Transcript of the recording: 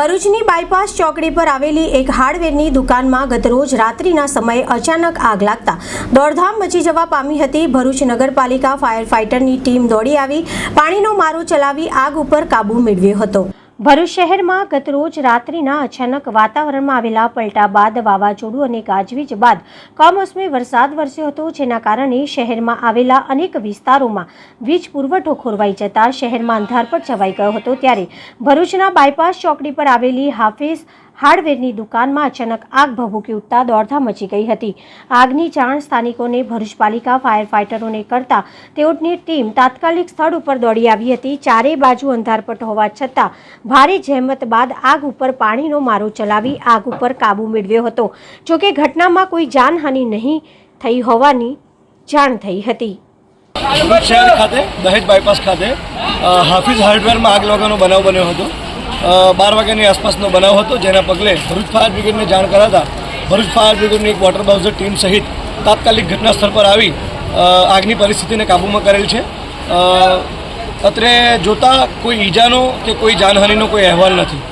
ભરૂચની બાયપાસ ચોકડી પર આવેલી એક હાર્ડવેરની દુકાનમાં ગતરોજ રાત્રિના સમયે અચાનક આગ લાગતા દોડધામ મચી જવા પામી હતી. ભરૂચ નગરપાલિકા ફાયર ફાઇટરની ટીમ દોડી આવી, પાણીનો મારો ચલાવી આગ ઉપર કાબૂ મેળવ્યો હતો. ભરૂચ શહેરમાં ગતરોજ રાત્રિના અચાનક વાતાવરણમાં આવેલા પલટા બાદ વાવાઝોડું અને ગાજવીજ બાદ કમોસમી વરસાદ વરસ્યો હતો, જેના કારણે શહેરમાં આવેલા અનેક વિસ્તારોમાં વીજ પુરવઠો ખોરવાઈ જતા શહેરમાં અંધારપટ છવાઈ ગયો હતો. ત્યારે ભરૂચના બાયપાસ ચોકડી પર આવેલી હાફિઝ હાર્ડવેરની દુકાનમાં અચાનક આગ ભભૂકી ઉઠતા દોડધામ મચી ગઈ હતી. આગની જાણ સ્થાનિકોને ભરૂચ પાલિકા ફાયર ફાઇટરોને કરતા તેઓની ટીમ તાત્કાલિક સ્થળ ઉપર દોડી આવી હતી. ચારે બાજુ અંધારપટ હોવા છતાં ભારે જહેમત બાદ આગ ઉપર પાણીનો મારો ચલાવી આગ ઉપર કાબૂ મેળવ્યો હતો. જોકે ઘટનામાં કોઈ જાનહાનિ નહીં થઈ હોવાની જાણ થઈ હતી. શહેર ખાતે દહેજ બાયપાસ ખાતે હાફિઝ હાર્ડવેરમાં આગ લાગવાનો બનાવ બન્યો હતો. બાર વાગ્યાની આસપાસનો બનાવ હતો, જેના પગલે ભરૂચ ફાયર બ્રિગેડને જાણ કરાતા ભરૂચ ફાયર બ્રિગેડની એક વોટર બાઉઝર ટીમ સહિત તાત્કાલિક ઘટના સ્થળ પર આવી આગની પરિસ્થિતિને કાબૂમાં કરેલ છે. અત્રે જોતા કોઈ ઈજાનો કે કોઈ જાનહાનિનો કોઈ અહેવાલ નથી.